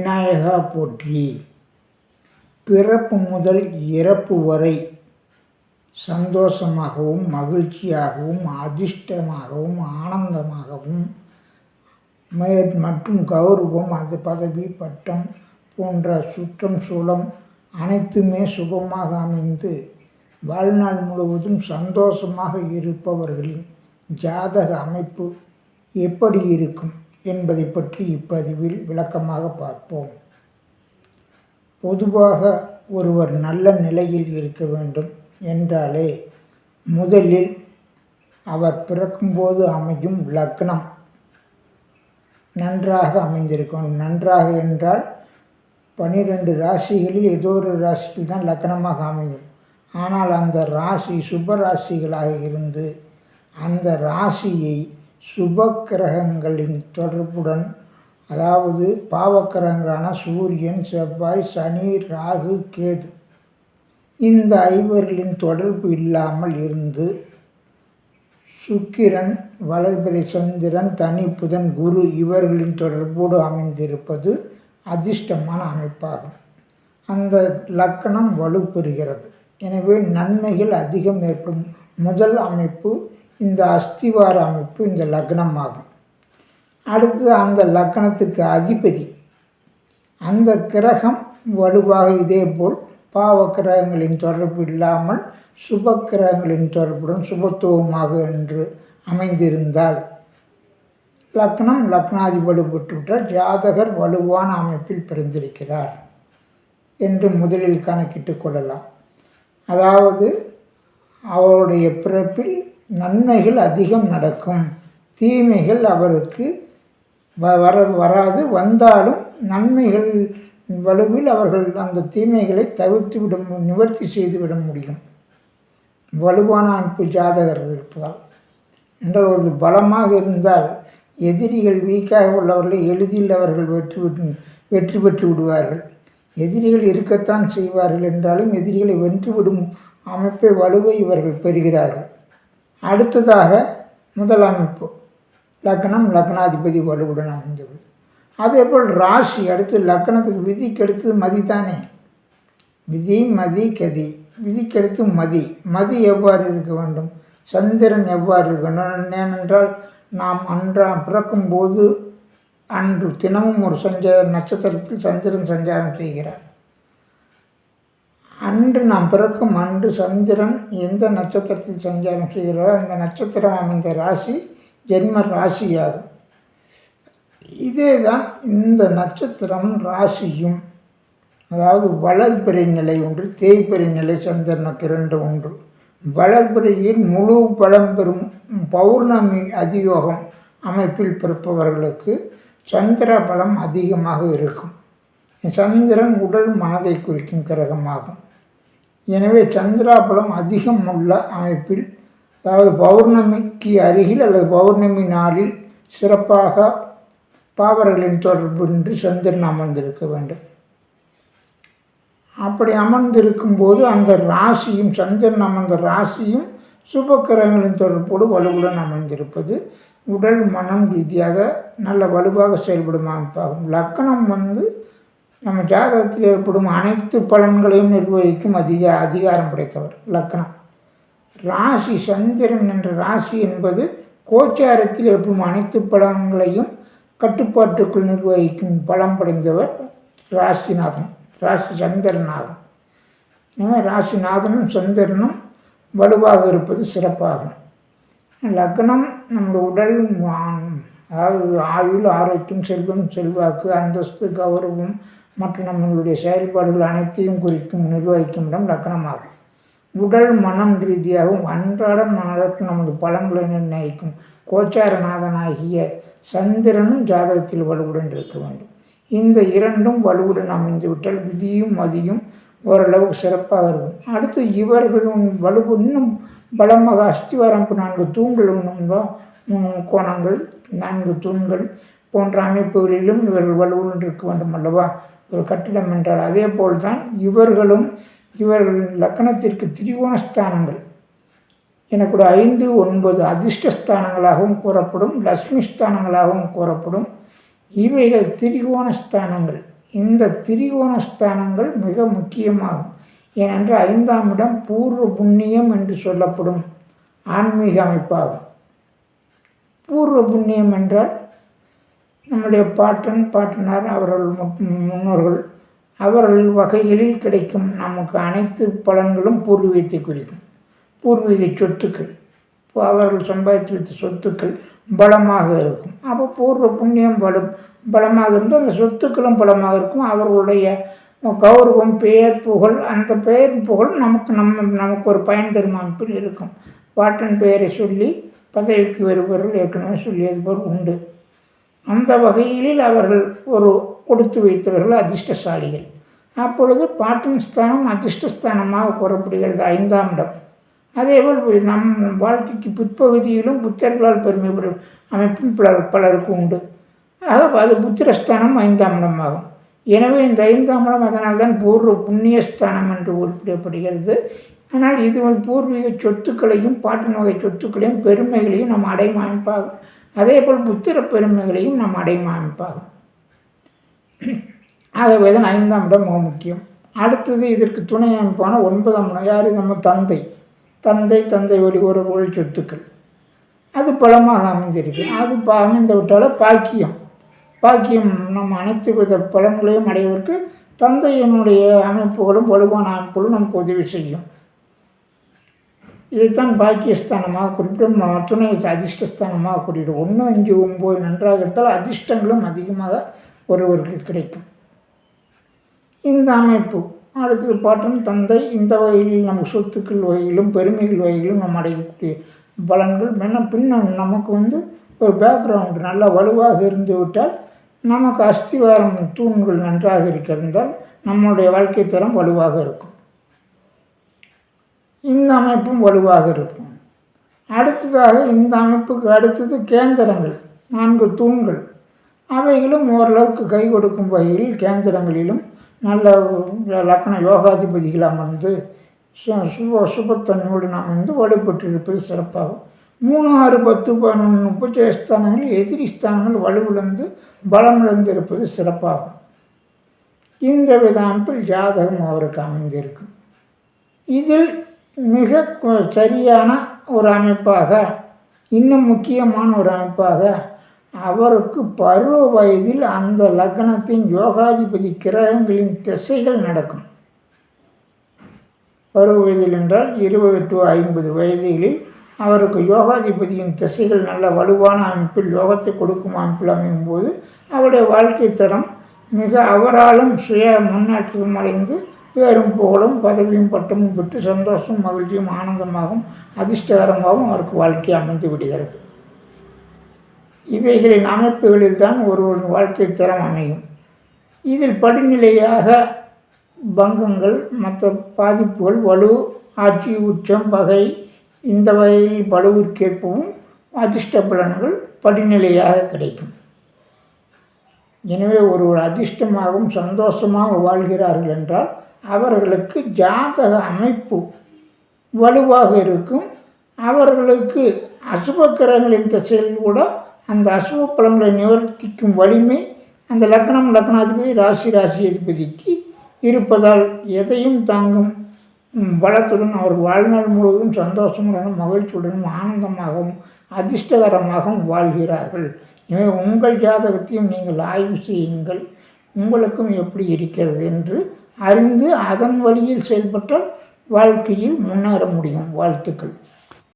விநாயகா போற்றி. பிறப்பு முதல் இறப்பு வரை சந்தோஷமாகவும் மகிழ்ச்சியாகவும் அதிர்ஷ்டமாகவும் ஆனந்தமாகவும் மே- மற்றும் கௌரவம் அது பதவி பட்டம் போன்ற சுற்றம் சூழம் அனைத்துமே சுபமாக அமைந்து வாழ்நாள் முழுவதும் சந்தோஷமாக இருப்பவர்களின் ஜாதக அமைப்பு எப்படி இருக்கும்? என்பதை பற்றி இப்பதிவில் விளக்கமாக பார்ப்போம். பொதுவாக ஒருவர் நல்ல நிலையில் இருக்க வேண்டும் என்றாலே முதலில் அவர் பிறக்கும்போது அமையும் லக்னம். நன்றாக அமைந்திருக்கும் நன்றாக என்றால் பனிரெண்டு ராசிகளில் ஏதோ ஒரு ராசியில் தான் லக்னமாக அமையும். ஆனால் அந்த ராசி சுப ராசிகளாக இருந்து அந்த ராசியை சுப கிரகங்களின் தொடர்புடன் அதாவது பாவக்கிரகங்களான சூரியன் செவ்வாய் சனி ராகு கேது. இந்த ஐவர்களின் தொடர்பு இல்லாமல் இருந்து சுக்கிரன் வளர்பிறை சந்திரன் தனி புதன் குரு இவர்களின் தொடர்போடு அமைந்திருப்பது அதிர்ஷ்டமான அமைப்பாகும். அந்த லக்கணம் வலுப்பெறுகிறது. எனவே நன்மைகள் அதிகம் ஏற்படும். முதல் அமைப்பு இந்த அஸ்திவார அமைப்பு இந்த லக்னம் ஆகும் அடுத்து அந்த லக்னத்துக்கு அதிபதி. அந்த கிரகம் வலுவாக இதேபோல் பாவ கிரகங்களின் தொடர்பு இல்லாமல் சுப கிரகங்களின் தொடர்புடன் சுபத்துவமாக என்று அமைந்திருந்தால். லக்னம் லக்னாதி வலுப்பெற்றுவிட்டால் ஜாதகர் வலுவான அமைப்பில் பிறந்திருக்கிறார் என்று முதலில் கணக்கிட்டு கொள்ளலாம். அதாவது அவருடைய பிறப்பில் நன்மைகள் அதிகம் நடக்கும். தீமைகள் அவருக்கு வ- வர வராது. வந்தாலும் நன்மைகள் வலுவில் அவர்கள் அந்த தீமைகளை தவிர்த்து விட நிவர்த்தி செய்து விட முடியும். வலுவான அமைப்பு ஜாதகர் இருப்பதால். என்றால் ஒரு பலமாக இருந்தால் எதிரிகள் வீக்காக உள்ளவர்களை எளிதில் அவர்கள் வெற்றி வெற்றி பெற்று விடுவார்கள். எதிரிகள் இருக்கத்தான் செய்வார்கள் என்றாலும் எதிரிகளை வென்றுவிடும் அமைப்பை வலுவை இவர்கள் பெறுகிறார்கள். அடுத்ததாக முதல் அமைப்பு. லக்னம் லக்னாதிபதி வலுவுடன் அமைந்தது அதேபோல் ராசி அடுத்து லக்னத்துக்கு விதிக்கெடுத்து மதிதானே மதி தானே? விதி மதி கதி. விதிக்கெடுத்து மதி. மதி எவ்வாறு இருக்க வேண்டும்? சந்திரன் எவ்வாறு இருக்கணும்? ஏனென்றால் நாம் அன்றா பிறக்கும்போது அன்று தினமும் ஒரு சஞ்சார நட்சத்திரத்தில் சந்திரன் சஞ்சாரம் செய்கிறார். அன்று நாம் பிறக்கும் அன்று சந்திரன் எந்த நட்சத்திரத்தில் சஞ்சாரம் செய்கிறாரோ அந்த நட்சத்திரம் அமைந்த ராசி ஜென்ம ராசியாகும் இதே தான் இந்த நட்சத்திரம் ராசியும். அதாவது வளர்பிறை நிலை ஒன்று தேய்பிறை நிலை சந்திரனுக்கு இரண்டு ஒன்று. வளர்பிறையில் முழு பலம் பெறும் பௌர்ணமி அதியோகம் அமைப்பில் பிறப்பவர்களுக்கு சந்திர பலம் அதிகமாக இருக்கும். சந்திரன் உடல் மனதை குறிக்கும் கிரகமாகும். எனவே சந்திராபலம் அதிகம் உள்ள அமைப்பில் அதாவது பௌர்ணமிக்கு அருகில் அல்லது பௌர்ணமி நாளில் சிறப்பாக பாவர்களின் தொடர்பின்றி சந்திரன் அமர்ந்திருக்க வேண்டும். அப்படி அமர்ந்திருக்கும் போது அந்த ராசியும் சந்திரன் அமர்ந்த ராசியும் சுபக்கிரகங்களின் தொடர்போடு வலுவுடன் அமைந்திருப்பது உடல் மனம் ரீதியாக நல்ல வலுவாக செயல்படும் அமைப்பாகும். லக்கணம் வந்து நம்ம ஜாதகத்தில் ஏற்படும் அனைத்து பலன்களையும் நிர்வகிக்கும் அதிக அதிகாரம் படைத்தவர். லக்கணம் ராசி சந்திரன் என்ற ராசி என்பது கோச்சாரத்தில் ஏற்படும் அனைத்து பலன்களையும் கட்டுப்பாட்டுக்குள் நிர்வகிக்கும் பலம் படைந்தவர் ராசிநாதன் ராசி சந்திரன் எனவே ராசிநாதனும் சந்திரனும் வலுவாக இருப்பது சிறப்பாகும். லக்னம் நம்ம உடல் அதாவது ஆயுள் ஆரோக்கியம் செல்வம் செல்வாக்கு அந்தஸ்து கௌரவம் மற்றும் நம்மளுடைய செயல்பாடுகள் அனைத்தையும் குறிக்கும் நிர்வகிக்கும் இடம் லக்னமாகும். உடல் மனம் ரீதியாகவும் அன்றாடம் மனதற்கு நமது பலன்களை நிர்ணயிக்கும் கோச்சாரநாதனாகிய சந்திரனும் ஜாதகத்தில் வலுவுடன் இருக்க வேண்டும். இந்த இரண்டும் வலுவுடன் அமைந்துவிட்டால் விதியும் மதியும் ஓரளவுக்கு சிறப்பாக இருக்கும். அடுத்து இவர்களும் வலு இன்னும் பலமாக அஸ்திவாரம்பு நான்கு தூண்கள் இன்னும் கோணங்கள் நான்கு தூண்கள் போன்ற அமைப்புகளிலும் இவர்கள் வலுவுடன் இருக்க வேண்டும் அல்லவா? ஒரு கட்டிடம் என்றால் அதே போல்தான் இவர்களும் இவர்கள் லக்கணத்திற்கு திரிகோண ஸ்தானங்கள் எனக்கூட ஐந்து ஒன்பது அதிர்ஷ்ட ஸ்தானங்களாகவும் கூறப்படும் லக்ஷ்மி ஸ்தானங்களாகவும் கூறப்படும். இவைகள் திரிகோண ஸ்தானங்கள் இந்த திரிகோண ஸ்தானங்கள் மிக முக்கியமாகும். ஏனென்றால் ஐந்தாம் இடம் பூர்வ புண்ணியம் என்று சொல்லப்படும் ஆன்மீக அமைப்பாகும். பூர்வ புண்ணியம் என்றால் நம்முடைய பாட்டன் பாட்டனார் அவர்கள் முன்னோர்கள். அவர்கள் வகைகளில் கிடைக்கும் நமக்கு அனைத்து பலன்களும் பூர்வீகத்தை குறிக்கும். பூர்வீக சொத்துக்கள். அவர்கள் சம்பாதித்து வைத்த சொத்துக்கள் பலமாக இருக்கும். அப்போ பூர்வ புண்ணியம் பலம் பலமாக இருந்து அந்த சொத்துக்களும் பலமாக இருக்கும். அவர்களுடைய கௌரவம் பெயர் புகழ் அந்த பெயர் புகழ் நமக்கு நம்ம நமக்கு ஒரு பயன் தரும் அமைப்பில் இருக்கும். பாட்டன் பெயரை சொல்லி பதவிக்கு வருபவர்கள் ஏற்கனவே சொல்லியது போல் உண்டு. அந்த வகையில் அவர்கள் ஒரு கொடுத்து வைத்தவர்கள் அதிர்ஷ்டசாலிகள். அப்பொழுது பாட்டின் ஸ்தானம் அதிர்ஷ்டஸ்தானமாக கூறப்படுகிறது ஐந்தாம் இடம். அதேபோல் நம் வாழ்க்கைக்கு பிற்பகுதியிலும் புத்தர்களால் பெருமைப்படும் அமைப்பும் பலர் பலருக்கு உண்டு. ஆக அது புத்திரஸ்தானம் ஐந்தாம் இடமாகும். எனவே இந்த ஐந்தாம் இடம் அதனால்தான் பூர்வ புண்ணியஸ்தானம் என்று குறிப்பிடப்படுகிறது. ஆனால் இது பூர்வீக சொத்துக்களையும் பாட்டின் வகை சொத்துக்களையும் பெருமைகளையும் நம் அடையும் அதேபோல் அதே போல் புத்திர பெருமைகளையும் நம் அடையும் அமைப்பாகும் ஆகவே தான் ஐந்தாம் இடம் மிக முக்கியம். அடுத்தது இதற்கு துணை அமைப்பான ஒன்பதாம் இடம். யார்? நம்ம தந்தை. தந்தை தந்தை வழி உறவுகள் சொத்துக்கள். அது பலமாக அமைந்திருக்கு. அது அமைந்து விட்டால பாக்கியம். பாக்கியம் நம்ம அனைத்து வித பலன்களையும் அடைவதற்கு தந்தையினுடைய அமைப்புகளும் வலுவான அமைப்புகளும் நமக்கு உதவி செய்யும். இதைத்தான் பாக்கியஸ்தானமாக குறிப்பிட்டு துணை அதிர்ஷ்டஸ்தானமாக குறிப்பிடும் ஒன்று அஞ்சு ஒம்பது நன்றாக இருந்தால் அதிர்ஷ்டங்களும் அதிகமாக ஒருவருக்கு கிடைக்கும். இந்த அமைப்பு. அடுத்தது பாட்டும். தந்தை இந்த வகையில் நமக்கு சொத்துக்கள் வகையிலும் பெருமைகள் வகையிலும் நம்ம அடையக்கூடிய பலன்கள். மென்ன பின்ன நமக்கு வந்து ஒரு பேக்ரவுண்டு நல்லா வலுவாக இருந்து விட்டால் நமக்கு அஸ்திவாரம் தூண்கள் நன்றாக இருக்கிறதால் நம்மளுடைய வாழ்க்கை தரம் வலுவாக இருக்கும். இந்த அமைப்பும் வலுவாக இருக்கும். அடுத்ததாக இந்த அமைப்புக்கு அடுத்தது கேந்திரங்கள் நான்கு தூண்கள். அவைகளும் ஓரளவுக்கு கை கொடுக்கும் வகையில் கேந்திரங்களிலும் நல்ல லக்கண யோகாதிபதிகள் அமர்ந்து சுப சுபத்தன்மையுடன் அமைந்து வந்து வலுப்பெற்றிருப்பது சிறப்பாகும். மூணு ஆறு பத்து பதினொன்று முப்பத்தி ஸ்தானங்கள் எதிரி ஸ்தானங்கள் வலுவிழந்து பலமிழந்து இருப்பது சிறப்பாகும். இந்த வித அமைப்பில் ஜாதகம் அவருக்கு அமைந்திருக்கும். இதில் மிக சரியான ஒரு அமைப்பாக இன்னும் முக்கியமான ஒரு அமைப்பாக அவருக்கு பருவ வயதில் அந்த லக்னத்தின் யோகாதிபதி கிரகங்களின் திசைகள் நடக்கும். பருவ வயதில் என்றால் இருபது டு ஐம்பது வயதுகளில் அவருக்கு யோகாதிபதியின் திசைகள் நல்ல வலுவான அமைப்பில் யோகத்தை கொடுக்கும் அமைப்பில் அமையும் போது அவருடைய வாழ்க்கை தரம் மிக அவராலும் சுய முன்னேற்றம் அடைந்து பேரும் புகழும் பதவியும் பட்டமும் பெற்று சந்தோஷம் மகிழ்ச்சியும் ஆனந்தமாகவும் அதிர்ஷ்டகரமாகவும் அவருக்கு வாழ்க்கை அமைந்து விடுகிறது. இவைகளின் அமைப்புகளில் தான் ஒருவரின் வாழ்க்கை தரம் அமையும். இதில் படிநிலையாக பங்கங்கள் மற்ற பாதிப்புகள் வலு ஆட்சி உச்சம் பகை இந்த வகையில் வலுவிற்கேற்பவும் அதிர்ஷ்ட பலன்கள் படிநிலையாக கிடைக்கும். எனவே ஒருவர் அதிர்ஷ்டமாகவும் சந்தோஷமாக வாழ்கிறார்கள் என்றால் அவர்களுக்கு ஜாதக அமைப்பு வலுவாக இருக்கும். அவர்களுக்கு அசுப கிரகங்களின் திசையில் கூட அந்த அசுப பலன்களை நிவர்த்திக்கும் வலிமை அந்த லக்னம் லக்னாதிபதி ராசி ராசி அதிபதிக்கு இருப்பதால் எதையும் தாங்கும் பலத்துடன் அவர் வாழ்நாள் முழுவதும் சந்தோஷமுடனும் மகிழ்ச்சியுடனும் ஆனந்தமாகவும் அதிர்ஷ்டகரமாகவும் வாழ்கிறார்கள். எனவே உங்கள் ஜாதகத்தையும் நீங்கள் ஆய்வு செய்யுங்கள். உங்களுக்கும் எப்படி இருக்கிறது என்று அறிந்து அதன் வழியில் செயல்பட்டால் வாழ்க்கையில் முன்னேற முடியும். வாழ்த்துக்கள்.